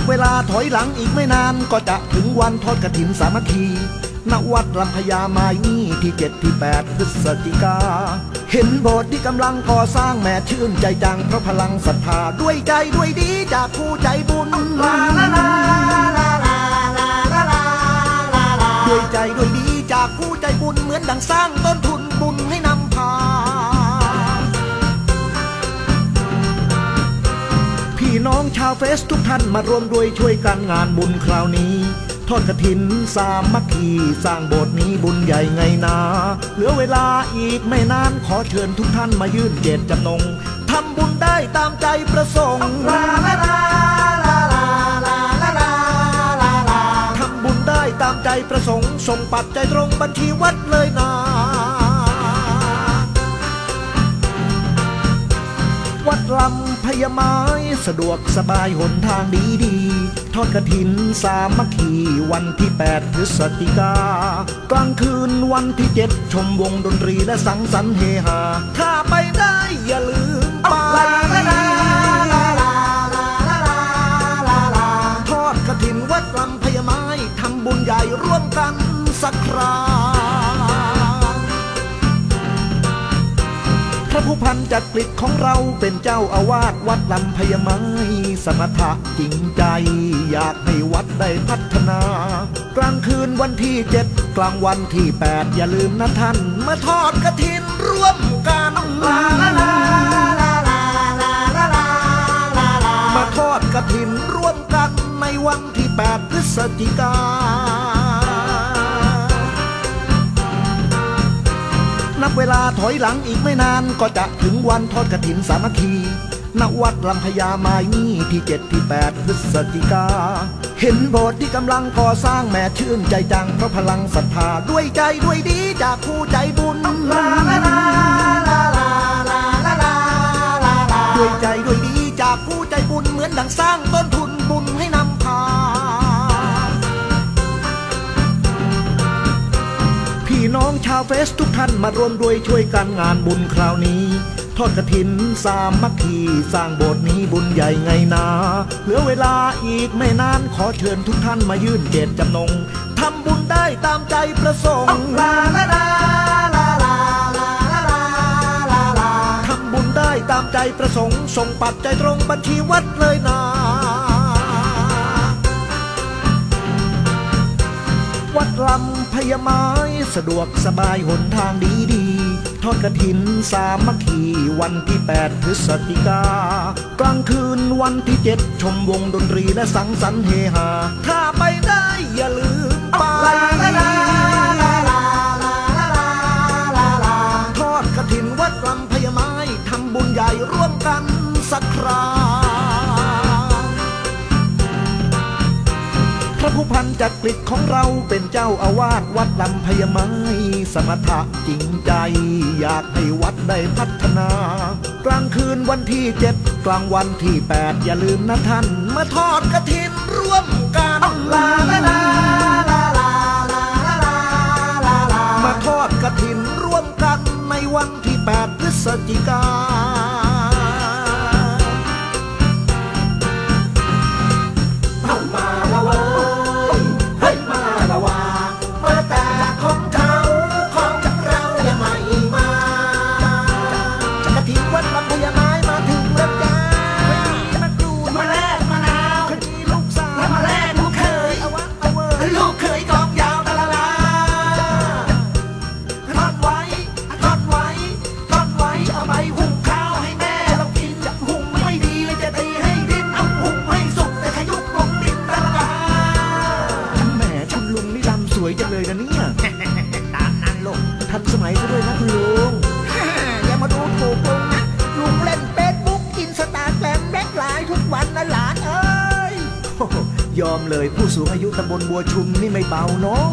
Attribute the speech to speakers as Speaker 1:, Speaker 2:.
Speaker 1: นับเวลาถอยหลังอีกไม่นานก็จะถึงวันทอดกระถินสามัคคีณวัดลำพญาไม้นี่ที่เจ็ดที่แปดพฤศจิกา เห็นโบสถ์ที่กำลังก่อสร้างแม่ชื่นใจจังเพราะพลังศรัทธาด้วยใจด้วยดีจากผู้ใจบุญด้วยใจด้วยดีจากผู้ใจบุญเหมือนดังสร้างต้นทุนบุญให้ พี่น้องชาวเฟสทุกท่านมารวมด้วยช่วยกันงานบุญคราวนี้ ทอดกระถินสามัคคีสร้างโบสถ์นี้บุญใหญ่ไงนาเหลือเวลาอีกไม่นานขอเชิญทุกท่านมายื่นเจตจำนงทำบุญได้ตามใจประสงค์ทำบุญได้ตามใจประสงค์ส่งปัจจัยตรงบัญชีวัดเลยนะวัดลำ พญาไม้สะดวกสบายหนทางดีดีๆทอดกระถินสามัคคีวันที่8พฤศจิกากลางคืนวันที่ 7 ชมวงดนตรีและสังสรรค์เฮฮาถ้าไปได้อย่าลืมไปทอดกระถินวัดลำพญาไม้ทำบุญใหญ่ร่วมกันสักครา ระผู้พันจักกฤษของเราเป็นเจ้าอาวาสวัดลำพญาไม้สมถะจริงใจ อยากให้วัดได้พัฒนา กลางคืนวันที่เจ็ดกลางวันที่แปดอย่าลืมนะท่าน มาทอดกระถินร่วมกันมาทอดกระถินร่วมกันในวันที่8พฤศจิกา บเวลาถอยหลังอีกไม่นานก็จะถึงวันทอดกระถินสามัคคีณวัดลำพญาไม้นี่ที่เจ็ดที่แปดพฤศจิกา เห็นโบสถ์ที่กำลังก่อสร้างแม่ชื่นใจจังเพราะพลังศรัทธาด้วยใจด้วยดีจากผู้ใจบุญาวเฟสทุกท่านมารวมด้วยช่วยกันงานบุญคราวนี้ ทอดกระถินสามมัคคีสร้างโบสถ์นี้บุญใหญ่ไงนาเหลือเวลาอีกไม่นานขอเชิญทุกท่านมายื่นเจตจำนงทำบุญได้ตามใจประสงค์ลาลาลาลาลาลาลาลาทำบุญได้ตามใจประสงค์ส่งปัจจัยตรงบัญชีวัดเลยนะำพญาไม้สะดวกสบายหนทางดีดีๆทอดกระถินสามัคคีวันที่ 8 พฤศจิกา กลางคืนวันที่ 7 ชมวงดนตรีและสังสรรค์เฮฮา ถ้าไปได้อย่าลืมไปทอดกระถินวัดลำพญาไม้ทำบุญใหญ่ร่วมกันสักครา ระผู้พันจักกฤษของเราเป็นเจ้าอาวาสวัดลำพญาไม้สมถะจริงใจ อยากให้วัดได้พัฒนา กลางคืนวันที่เจ็ดกลางวันที่แปดอย่าลืมนะท่าน มาทอดกระถินร่วมกัน
Speaker 2: ลาลา
Speaker 1: ลาลา
Speaker 2: ลา
Speaker 1: ลา
Speaker 2: ลามา
Speaker 1: ทอ
Speaker 2: ดกระถินร่วมกันในวันที่8พฤศจิกา
Speaker 1: เลยนะเนี่ย
Speaker 2: ตามนั้นลูก
Speaker 1: ทันสมัยซะด้วยนะคุณลุง
Speaker 2: อย่ามาดูถูกลุงนะลุงเล่นเฟซบุ๊กอินสตาแกรมแบล็คไลน์ทุกวันนะหลานเอ้ย
Speaker 1: โอ้โหยอมเลยผู้สูงอายุตำบลบัวชุมนี่ไม่เบาเนาะ